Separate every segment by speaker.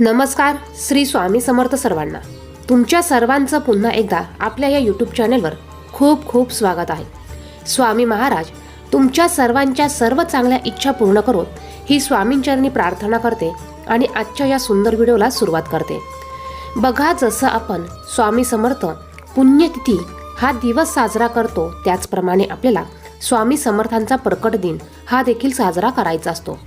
Speaker 1: नमस्कार श्री स्वामी समर्थ सर्वांना. तुमच्या सर्वांचं पुन्हा एकदा आपल्या या यूट्यूब चॅनेलवर खूप खूप स्वागत आहे. स्वामी महाराज तुमच्या सर्वांच्या सर्व चांगल्या इच्छा पूर्ण करून ही स्वामींचरणी प्रार्थना करते आणि आजच्या या सुंदर व्हिडिओला सुरुवात करते. बघा जसं आपण स्वामी समर्थ पुण्यतिथी हा दिवस साजरा करतो त्याचप्रमाणे आपल्याला स्वामी समर्थांचा प्रकट दिन हा देखील साजरा करायचा असतो.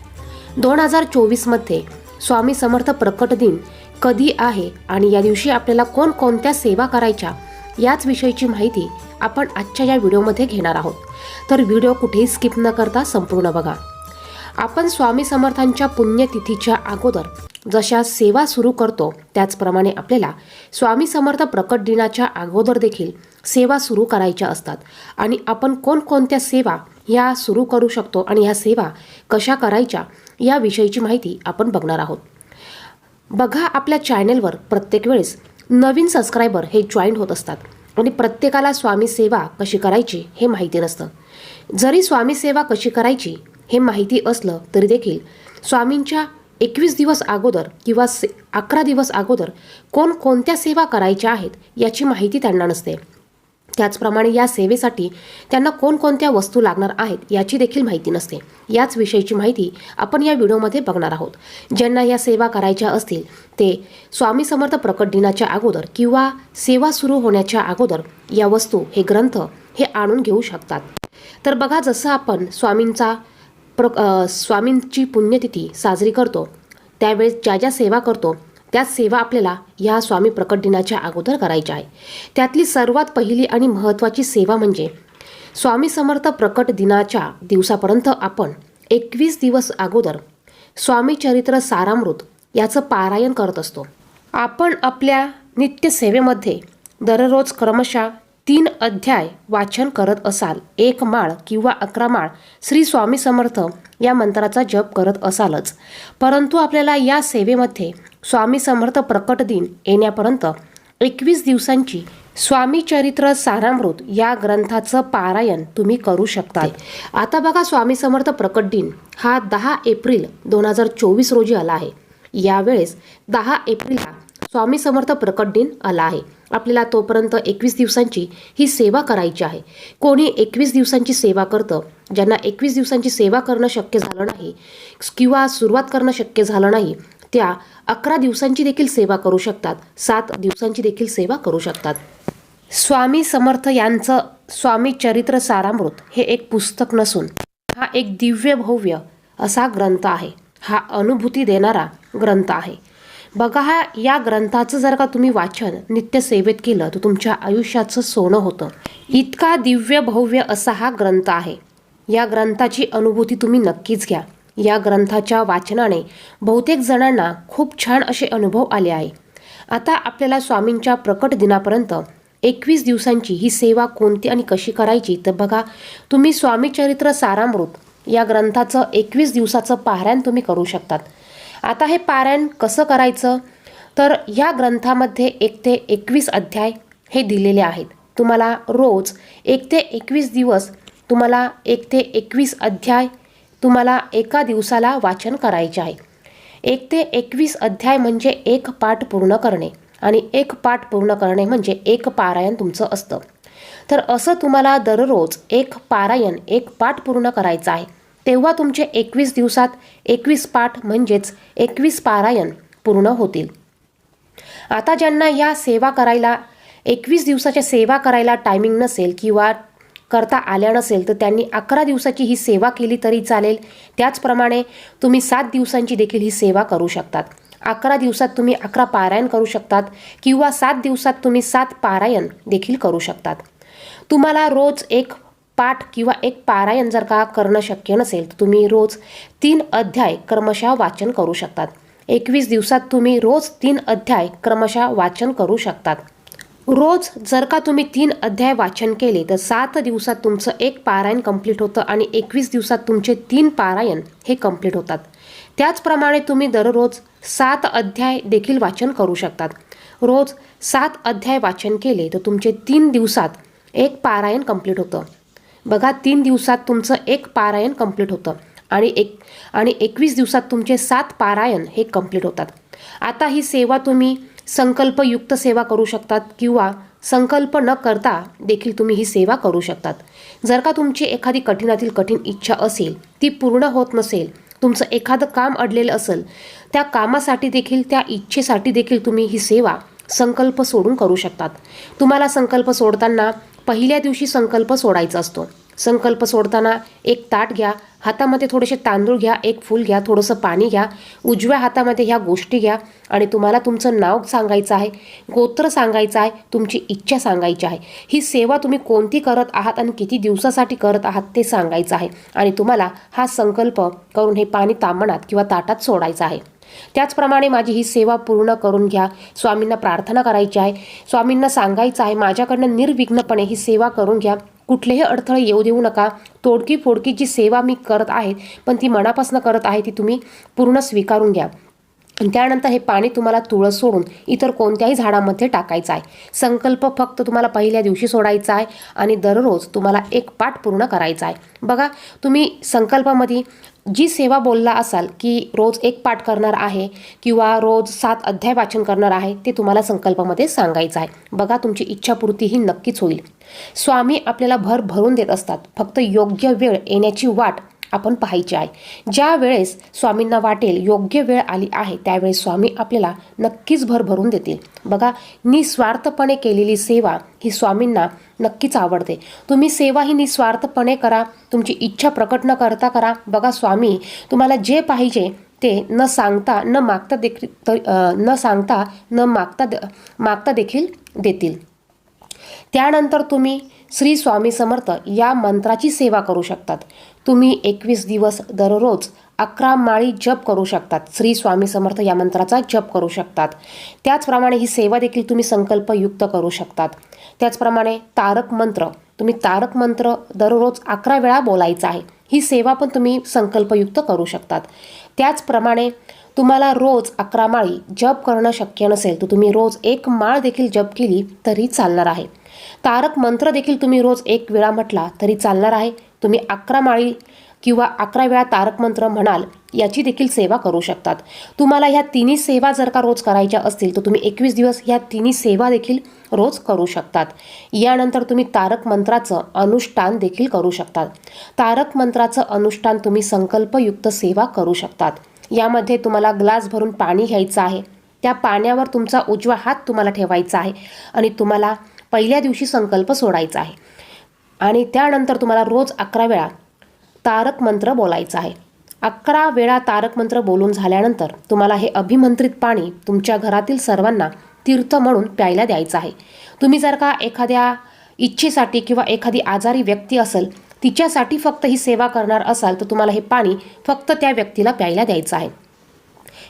Speaker 1: दोन हजार चोवीसमध्ये स्वामी समर्थ प्रकट दिन कधी आहे आणि या दिवशी आपल्याला कोणकोणत्या सेवा करायच्या याच विषयीची माहिती आपण आजच्या या व्हिडिओमध्ये घेणार आहोत. तर व्हिडिओ कुठेही स्किप न करता संपूर्ण बघा. आपण स्वामी समर्थांच्या पुण्यतिथीच्या अगोदर जशा सेवा सुरू करतो त्याचप्रमाणे आपल्याला स्वामी समर्थ प्रकट दिनाच्या अगोदर देखील सेवा सुरू करायच्या असतात. आणि आपण कोणकोणत्या सेवा ह्या सुरू करू शकतो आणि ह्या सेवा कशा करायच्या याविषयीची माहिती आपण बघणार आहोत. बघा आपल्या चॅनेलवर प्रत्येक वेळेस नवीन सबस्क्रायबर हे जॉईन होत असतात आणि प्रत्येकाला स्वामी सेवा कशी करायची हे माहिती नसतं. जरी स्वामी सेवा कशी करायची हे माहिती असलं तरी देखील स्वामींच्या एकवीस दिवस अगोदर किंवा से अकरा दिवस अगोदर कोणकोणत्या सेवा करायच्या आहेत याची माहिती त्यांना नसते. त्याचप्रमाणे या सेवेसाठी त्यांना कोणकोणत्या वस्तू लागणार आहेत याची देखील माहिती नसते. याच विषयीची माहिती आपण या व्हिडिओमध्ये बघणार आहोत. ज्यांना या सेवा करायच्या असतील ते स्वामी समर्थ प्रकट दिनाच्या अगोदर किंवा सेवा सुरू होण्याच्या अगोदर या वस्तू हे ग्रंथ हे आणून घेऊ शकतात. तर बघा जसं आपण स्वामींचा प्र स्वामींची पुण्यतिथी साजरी करतो त्यावेळेस ज्या ज्या सेवा करतो त्या सेवा आपल्याला या स्वामी प्रकट दिनाच्या अगोदर करायच्या आहे. त्यातली सर्वात पहिली आणि महत्त्वाची सेवा म्हणजे स्वामी समर्थ प्रकट दिनाच्या दिवसापर्यंत आपण एकवीस दिवस अगोदर स्वामी चरित्र सारामृत याचं पारायण करत असतो. आपण आपल्या नित्यसेवेमध्ये दररोज क्रमशः तीन अध्याय वाचन करत असाल एक माळ किंवा अकरा माळ श्री स्वामी समर्थ या मंत्राचा जप करत असालच. परंतु आपल्याला या सेवेमध्ये स्वामी समर्थ प्रकट दिन येण्यापर्यंत एकवीस दिवसांची स्वामी चरित्र सारामृत या ग्रंथाचं पारायण तुम्ही करू शकता आता बघा स्वामी समर्थ प्रकट दिन. हा दहा एप्रिल दोन हजार चोवीस रोजी आला आहे. यावेळेस दहा एप्रिलला स्वामी समर्थ प्रकट दिन आला आहे. आपल्याला तोपर्यंत एकवीस दिवसांची ही सेवा करायची आहे. कोणी एकवीस दिवसांची सेवा करतं ज्यांना एकवीस दिवसांची सेवा करणं शक्य झालं नाही किंवा सुरुवात करणं शक्य झालं नाही त्या अकरा दिवसांची देखील सेवा करू शकतात. सात दिवसांची देखील सेवा करू शकतात. स्वामी समर्थ यांचं स्वामी चरित्र सारामृत हे एक पुस्तक नसून हा एक दिव्य भव्य असा ग्रंथ आहे. हा अनुभूती देणारा ग्रंथ आहे. बघा हा या ग्रंथाचं जर का तुम्ही वाचन नित्य सेवेत केलं तर तुमच्या आयुष्याचं सोनं होतं. इतका दिव्य भव्य असा हा ग्रंथ आहे. या ग्रंथाची अनुभूती तुम्ही नक्कीच घ्या. या ग्रंथाच्या वाचनाने बहुतेक जणांना खूप छान असे अनुभव आले आहे. आता आपल्याला स्वामींच्या प्रकट दिनापर्यंत एकवीस दिवसांची ही सेवा कोणती आणि कशी करायची तर बघा. तुम्ही स्वामी चरित्र सारामृत या ग्रंथाचं एकवीस दिवसाचं पारायण तुम्ही करू शकतात. आता हे पारायण कसं करायचं? तर या ग्रंथामध्ये एक ते एकवीस अध्याय हे दिलेले आहेत. तुम्हाला रोज एक ते एकवीस दिवस तुम्हाला एक ते एकवीस अध्याय तुम्हाला एका दिवसाला वाचन करायचे आहे. एक ते एकवीस अध्याय म्हणजे एक पाठ पूर्ण करणे आणि एक पाठ पूर्ण करणे म्हणजे एक पारायण तुमचं असतं. तर असं तुम्हाला दररोज एक पारायण एक पाठ पूर्ण करायचं आहे. तेव्हा तुमचे एकवीस दिवसात एकवीस पाठ म्हणजेच एकवीस पारायण पूर्ण होतील. आता ज्यांना या सेवा करायला एकवीस दिवसाच्या सेवा करायला टायमिंग नसेल किंवा करता आल्या नसेल तर त्यांनी अकरा दिवसाची ही सेवा केली तरी चालेल. त्याचप्रमाणे तुम्ही सात दिवसांची देखील ही सेवा करू शकतात. अकरा दिवसात तुम्ही अकरा पारायण करू शकतात किंवा सात दिवसात तुम्ही सात पारायण देखील करू शकतात. तुम्हाला रोज एक पाठ किंवा एक पारायण जर का करणं शक्य नसेल तर तुम्ही रोज तीन अध्याय क्रमशः वाचन करू शकतात. एकवीस दिवसात तुम्ही रोज तीन अध्याय क्रमशः वाचन करू शकतात. रोज जर का तुम्ही तीन अध्याय वाचन केले तर सात दिवसात तुमचं एक पारायण कंप्लीट होतं आणि एकवीस दिवसात तुमचे तीन पारायण हे कंप्लीट होतात. त्याचप्रमाणे तुम्ही दररोज सात अध्याय देखील वाचन करू शकतात. रोज सात अध्याय वाचन केले तर तुमचे तीन दिवसात एक पारायण कंप्लीट होतं. बघा तीन दिवसात तुमचं एक पारायण कंप्लीट होतं आणि एक आणि एकवीस दिवसात तुमचे सात पारायण हे कंप्लीट होतात. आता ही सेवा तुम्ही संकल्पयुक्त सेवा करू शकतात किंवा संकल्प न करता देखील तुम्ही ही सेवा करू शकतात. जर का तुमची एखादी कठीणातील कठीण इच्छा असेल ती पूर्ण होत नसेल तुमचं एखादं काम अडलेलं असेल त्या कामासाठी देखील त्या इच्छेसाठी देखील तुम्ही ही सेवा संकल्प सोडून करू शकतात. तुम्हाला संकल्प सोडताना पहिल्या दिवशी संकल्प सोडायचा असतो. संकल्प सोडताना एक ताट घ्या हातामध्ये थोडेसे तांदूळ घ्या एक फूल घ्या थोडंसं पाणी घ्या उजव्या हातामध्ये ह्या गोष्टी घ्या आणि तुम्हाला तुमचं नाव सांगायचं आहे गोत्र सांगायचं आहे तुमची इच्छा सांगायची आहे. ही सेवा तुम्ही कोणती करत आहात आणि किती दिवसासाठी करत आहात ते सांगायचं आहे आणि तुम्हाला हा संकल्प करून हे पाणी तांबणात किंवा ताटात सोडायचं आहे. त्याचप्रमाणे माझी ही सेवा पूर्ण करून घ्या. स्वामींना प्रार्थना करायची आहे. स्वामींना सांगायचं आहे माझ्याकडनं निर्विघ्नपणे ही सेवा करून घ्या. कुठलेही अडथळे येऊ देऊ नका. तोडकी फोडकी जी सेवा मी करत आहे पण ती मनापासून करत आहे ती तुम्ही पूर्ण स्वीकारून घ्या. त्यानंतर हे पाणी तुम्हाला तुळस सोडून इतर कोणत्याही झाडामध्ये टाकायचं आहे. संकल्प फक्त तुम्हाला पहिल्या दिवशी सोडायचा आहे आणि दररोज तुम्हाला एक पाठ पूर्ण करायचा आहे. बघा तुम्ही संकल्पामध्ये जी सेवा बोलला असाल की रोज एक पाठ करणार आहे किंवा रोज सात अध्याय वाचन करणार आहे ते तुम्हाला संकल्पामध्ये सांगायचं आहे. बघा तुमची इच्छापूर्ती ही नक्कीच होईल. स्वामी आपल्याला भर भरून देत असतात. फक्त योग्य वेळ येण्याची वाट आपण पाहायची आहे. ज्या वेळेस स्वामींना वाटेल योग्य वेळ आली आहे त्यावेळेस स्वामी आपल्याला नक्कीच भर भरून देतील. बघा निस्वार्थपणे केलेली सेवा ही स्वामींना नक्कीच आवडते. तुम्ही सेवा ही निस्वार्थपणे करा तुमची इच्छा प्रकट न करता करा. बघा स्वामी तुम्हाला जे पाहिजे ते न सांगता न मागता देखील न सांगता न मागता दे मागता देखील देतील. त्यानंतर तुम्ही श्री स्वामी समर्थ या मंत्राची सेवा करू शकतात. तुम्ही एकवीस दिवस दररोज अकरा माळी जप करू शकतात. श्री स्वामी समर्थ या मंत्राचा जप करू शकतात. त्याचप्रमाणे ही सेवा देखील तुम्ही संकल्पयुक्त करू शकतात. त्याचप्रमाणे तारक मंत्र. तुम्ही तारक मंत्र दररोज अकरा वेळा बोलायचा आहे. ही सेवा पण तुम्ही संकल्पयुक्त करू शकतात. त्याचप्रमाणे तुम्हाला रोज अकरा माळी जप करणं शक्य नसेल तर तुम्ही रोज एक माळ देखील जप केली तरी चालणार आहे. तारक मंत्र देखील तुम्ही रोज एक वेळा म्हटला तरी चालणार आहे. तुम्ही अकरा माळी किंवा अकरा वेळा तारक मंत्र म्हणाल याची देखील सेवा करू शकतात. तुम्हाला ह्या तिन्ही सेवा जर का रोज करायच्या असतील तर तुम्ही एकवीस दिवस ह्या तिन्ही सेवा देखील रोज करू शकतात. यानंतर तुम्ही तारक मंत्राचं अनुष्ठान देखील करू शकतात. तारक मंत्राचं अनुष्ठान तुम्ही संकल्पयुक्त सेवा करू शकतात. यामध्ये तुम्हाला ग्लास भरून पाणी घ्यायचं आहे. त्या पाण्यावर तुमचा उजवा हात तुम्हाला ठेवायचा आहे आणि तुम्हाला पहिल्या दिवशी संकल्प सोडायचा आहे. आणि त्यानंतर तुम्हाला रोज अकरा वेळा तारक मंत्र बोलायचं आहे. अकरा वेळा तारक मंत्र बोलून झाल्यानंतर तुम्हाला हे अभिमंत्रित पाणी तुमच्या घरातील सर्वांना तीर्थ म्हणून प्यायला द्यायचं आहे. तुम्ही जर का एखाद्या इच्छेसाठी किंवा एखादी आजारी व्यक्ती असेल तिच्यासाठी फक्त ही सेवा करणार असाल तर तुम्हाला हे पाणी फक्त त्या व्यक्तीला प्यायला द्यायचं आहे.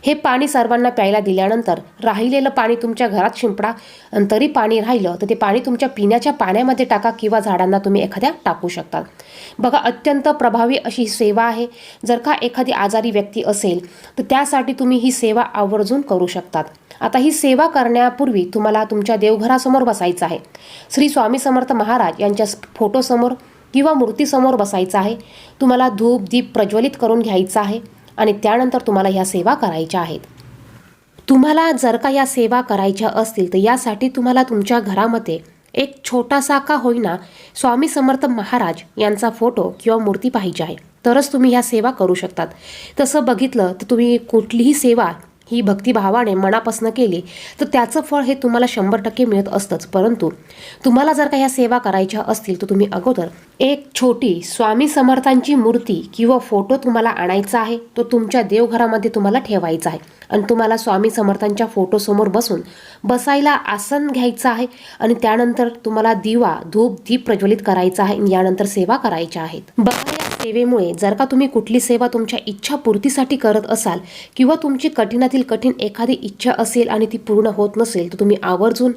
Speaker 1: हे पाणी सर्वांना प्यायला दिल्यानंतर राहिलेलं पाणी तुमच्या घरात शिंपडा तरी पाणी राहिलं तर ते पाणी तुमच्या पिण्याच्या पाण्यामध्ये टाका किंवा झाडांना तुम्ही एखाद्या टाकू शकता. बघा अत्यंत प्रभावी अशी सेवा आहे. जर का एखादी आजारी व्यक्ती असेल तर त्यासाठी तुम्ही ही सेवा आवर्जून करू शकतात. आता ही सेवा करण्यापूर्वी तुम्हाला तुमच्या देवघरासमोर बसायचं आहे. श्री स्वामी समर्थ महाराज यांच्या फोटोसमोर किंवा मूर्तीसमोर बसायचं आहे. तुम्हाला धूप दीप प्रज्वलित करून घ्यायचं आहे. आणि त्यानंतर तुम्हाला ह्या सेवा करायच्या आहेत. तुम्हाला जर का या सेवा करायच्या असतील तर यासाठी तुम्हाला तुमच्या घरामध्ये एक छोटासा का होईना स्वामी समर्थ महाराज यांचा फोटो किंवा मूर्ती पाहिजे आहे. तरच तुम्ही ह्या सेवा करू शकतात. तसं बघितलं तर तुम्ही कुठलीही सेवा ही भक्तिभावाने मनापासून केली तर त्याचं फळ हे तुम्हाला शंभर टक्के मिळत असतंच. परंतु तुम्हाला जर का ह्या सेवा करायच्या असतील तर तुम्ही अगोदर एक छोटी स्वामी समर्थांची मूर्ती किंवा फोटो तुम्हाला आणायचा आहे तो तुमच्या देवघरामध्ये तुम्हाला ठेवायचा आहे. आणि तुम्हाला स्वामी समर्थांच्या फोटोसमोर बसून बसायला आसन घ्यायचं आहे आणि त्यानंतर तुम्हाला दिवा धूप दीप प्रज्वलित करायचा आहे आणि यानंतर सेवा करायच्या आहेत. बघा सेवेमुळे जर का तुम्ही कुठली सेवा तुमच्या इच्छा पूर्तीसाठी करत असाल किंवा तुमची कठीणातील कठीण एखादी इच्छा असेल आणि ती पूर्ण होत नसेल तर तुम्ही आवर्जून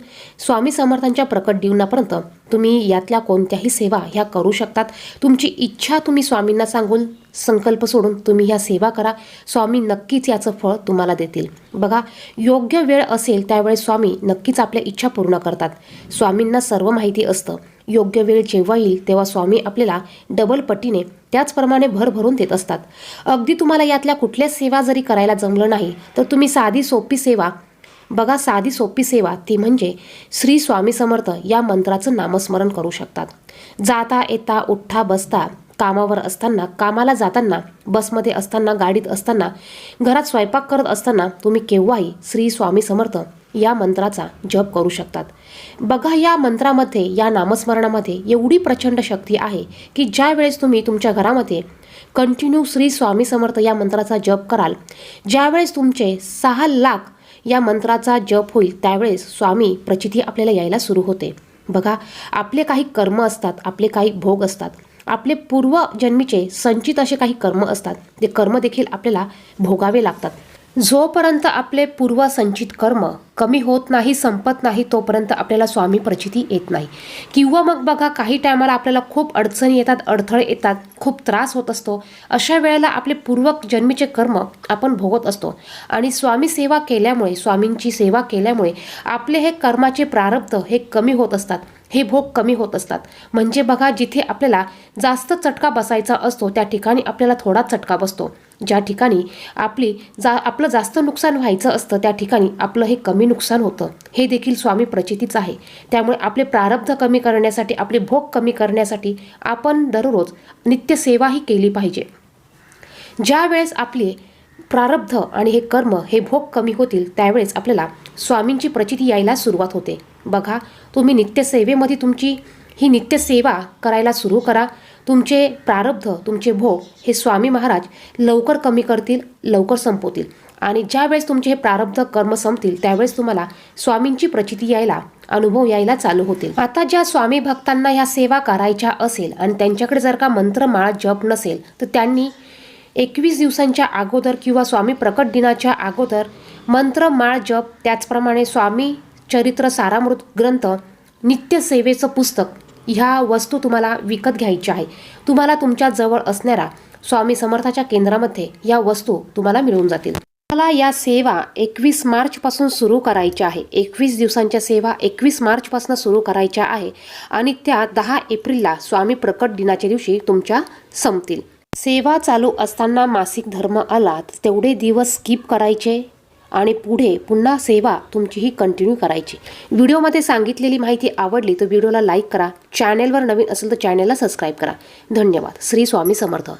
Speaker 1: स्वामी समर्थांच्या प्रकट जीवनापर्यंत तुम्ही यातल्या कोणत्याही सेवा ह्या करू शकतात. तुमची इच्छा तुम्ही स्वामींना सांगून संकल्प सोडून तुम्ही ह्या सेवा करा. स्वामी नक्कीच याचं फळ तुम्हाला देतील. बघा योग्य वेळ असेल त्यावेळेस स्वामी नक्कीच आपल्या इच्छा पूर्ण करतात. स्वामींना सर्व माहिती असतं. योग्य वेळ जेव्हा येईल तेव्हा स्वामी आपल्याला डबल पट्टीने त्याचप्रमाणे भर भरून देत असतात. अगदी तुम्हाला यातल्या कुठल्याच सेवा जरी करायला जमलं नाही तर तुम्ही साधी सोपी सेवा बघा. साधी सोपी सेवा ती म्हणजे श्री स्वामी समर्थ या मंत्राचं नामस्मरण करू शकतात. जाता येता उठता बसता कामावर असताना कामाला जाताना बसमध्ये असताना गाडीत असताना घरात स्वयंपाक करत असताना तुम्ही केव्हाही श्री स्वामी समर्थ या मंत्राचा जप करू शकतात. बघा या मंत्रामध्ये या नामस्मरणामध्ये एवढी प्रचंड शक्ती आहे की ज्या वेळेस तुम्ही तुमच्या घरामध्ये कंटिन्यू श्री स्वामी समर्थ या मंत्राचा जप कराल ज्यावेळेस तुमचे सहा लाख या मंत्राचा जप होईल त्यावेळेस स्वामी प्रचिती आपल्याला यायला सुरू होते. बघा आपले काही कर्म असतात आपले काही भोग असतात आपले पूर्वजन्मीचे संचित असे काही कर्म असतात ते कर्म देखील आपल्याला भोगावे लागतात. जोपर्यंत आपले पूर्वसंचित कर्म कमी होत नाही संपत नाही तोपर्यंत आपल्याला स्वामी प्रचिती येत नाही. किंवा मग बघा काही टायमाला आपल्याला खूप अडचणी येतात अडथळे येतात खूप त्रास होत असतो. अशा वेळेला आपले पूर्व जन्मीचे कर्म आपण भोगत असतो. आणि स्वामी सेवा केल्यामुळे स्वामींची सेवा केल्यामुळे आपले हे कर्माचे प्रारब्ध हे कमी होत असतात. हे भोग कमी होत असतात. म्हणजे बघा जिथे आपल्याला जास्त चटका बसायचा असतो त्या ठिकाणी आपल्याला थोडा चटका बसतो. ज्या ठिकाणी आपली जा आपलं जास्त नुकसान व्हायचं असतं त्या ठिकाणी आपलं हे कमी नुकसान होतं. हे देखील स्वामी प्रचितीच आहे. त्यामुळे आपले प्रारब्ध कमी करण्यासाठी आपले भोग कमी करण्यासाठी आपण दररोज नित्यसेवाही केली पाहिजे. ज्या वेळेस आपले प्रारब्ध आणि हे कर्म हे भोग कमी होतील त्यावेळेस आपल्याला स्वामींची प्रचिती यायला सुरुवात होते. बघा तुम्ही नित्यसेवेमध्ये तुमची ही नित्यसेवा करायला सुरू करा. तुमचे प्रारब्ध तुमचे भोग हे स्वामी महाराज लवकर कमी करतील लवकर संपवतील. आणि ज्यावेळेस तुमचे हे प्रारब्ध कर्म संपतील त्यावेळेस तुम्हाला स्वामींची प्रचिती यायला अनुभव यायला चालू होतील. आता ज्या स्वामी भक्तांना ह्या सेवा करायच्या असेल आणि त्यांच्याकडे जर का मंत्रमाळा जप नसेल तर त्यांनी एकवीस दिवसांच्या अगोदर किंवा स्वामी प्रकट दिनाच्या अगोदर मंत्रमाळ जप त्याचप्रमाणे स्वामी चरित्र सारामृत ग्रंथ नित्यसेवेचं पुस्तक ह्या वस्तू तुम्हाला विकत घ्यायच्या आहे. तुम्हाला तुमच्या जवळ असणाऱ्या स्वामी समर्थाच्या केंद्रामध्ये या वस्तू तुम्हाला मिळून जातील. मला या सेवा एकवीस मार्चपासून सुरू करायच्या आहे. एकवीस दिवसांच्या सेवा एकवीस मार्चपासून सुरू करायच्या आहे आणि त्या दहा एप्रिलला स्वामी प्रकट दिनाच्या दिवशी तुमच्या संपतील. सेवा चालू असताना मासिक धर्म आला तर तेवढे दिवस स्किप करायचे? आणि पुढे पुन्हा सेवा तुमची ही कंटिन्यू करायची. व्हिडिओमध्ये सांगितलेली माहिती आवडली तर व्हिडिओला लाईक करा. चॅनेलवर नवीन असेल तर चॅनेलला सबस्क्राईब करा. धन्यवाद. श्री स्वामी समर्थ.